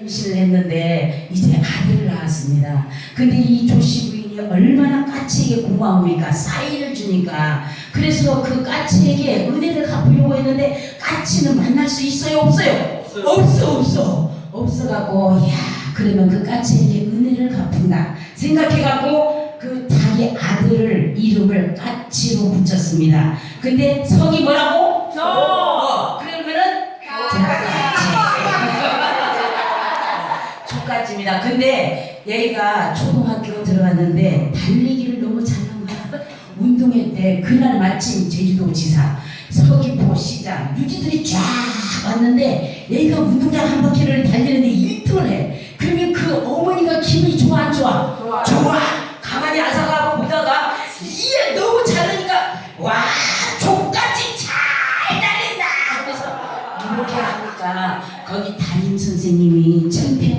임신을 했는데 이제 아들을 낳았습니다. 근데 이 조씨 부인이 얼마나 까치에게 고마우니까 사인을 주니까 그래서 그 까치에게 은혜를 갚으려고 했는데 까치는 만날 수 있어요 없어요? 없어요. 없어 없어 없어갖고 야 그러면 그 까치에게 은혜를 갚은다 생각해갖고 그 자기 아들을 이름을 까치로 붙였습니다. 근데 성이 뭐라고? 족같집니다. 근데 얘가 초등학교 들어갔는데 달리기를 너무 잘한 거야. 운동회 때 그날 마침 제주도 지사 서귀포 시장 유지들이 쫙 왔는데 얘가 운동장 한 바퀴를 달리는데 1등을 해. 그러면 그 어머니가 기분이 좋아 안 좋아? 좋아. 좋아. 가만히 앉아가 보다가 이게 너무 잘하니까 와 족같이 잘 달린다. 그래서 이렇게 하니까 거기 담임 선생님이 창피한거라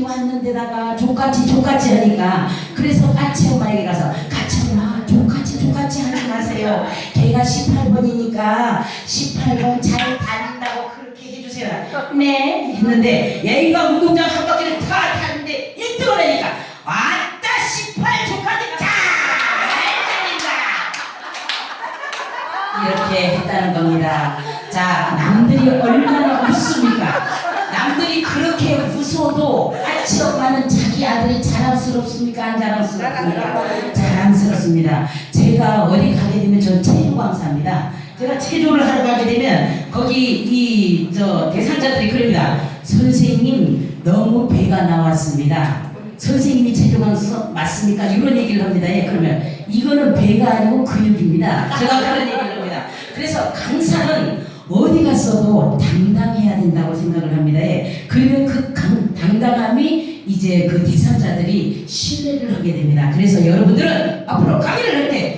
유지들이 왔는데다가 족같이 족같이 하니까. 그래서 까치 엄마에게 가서 까치 엄마. 족같이 족같이 하지 마세요. 걔가 18번이니까 18번 잘 달린다고 그렇게 해주세요. 네 했는데 얘가 운동장 한 바퀴를 다 타는데 1등을 하니까 왔다 18 족같이 잘 달린다. 이렇게 했다는 겁니다. 자, 남들이 얼마나 웃습니까? 남들이 그렇게 웃어도 아치 엄마는 자기 아들이 자랑스럽습니까? 안 자랑스럽습니까? 자랑스럽습니다. 제가 어디 가게 되면 전 체조 강사입니다. 제가 체조를 하러 가게 되면 거기 이 저 대상자들이 그럽니다. 선생님 너무 배가 나왔습니다. 선생님이 체조 강사 맞습니까? 이런 얘기를 합니다. 예, 그러면 이거는 배가 아니고 근육입니다. 제가 그런 얘기를 합니다. 그래서 강사는 어디 갔어도 당당해야 된다고 생각을 합니다. 예. 그러면 그 강- 당당함이 이제 그 대상자들이 신뢰를 하게 됩니다. 그래서 여러분들은 앞으로 강의를 할 때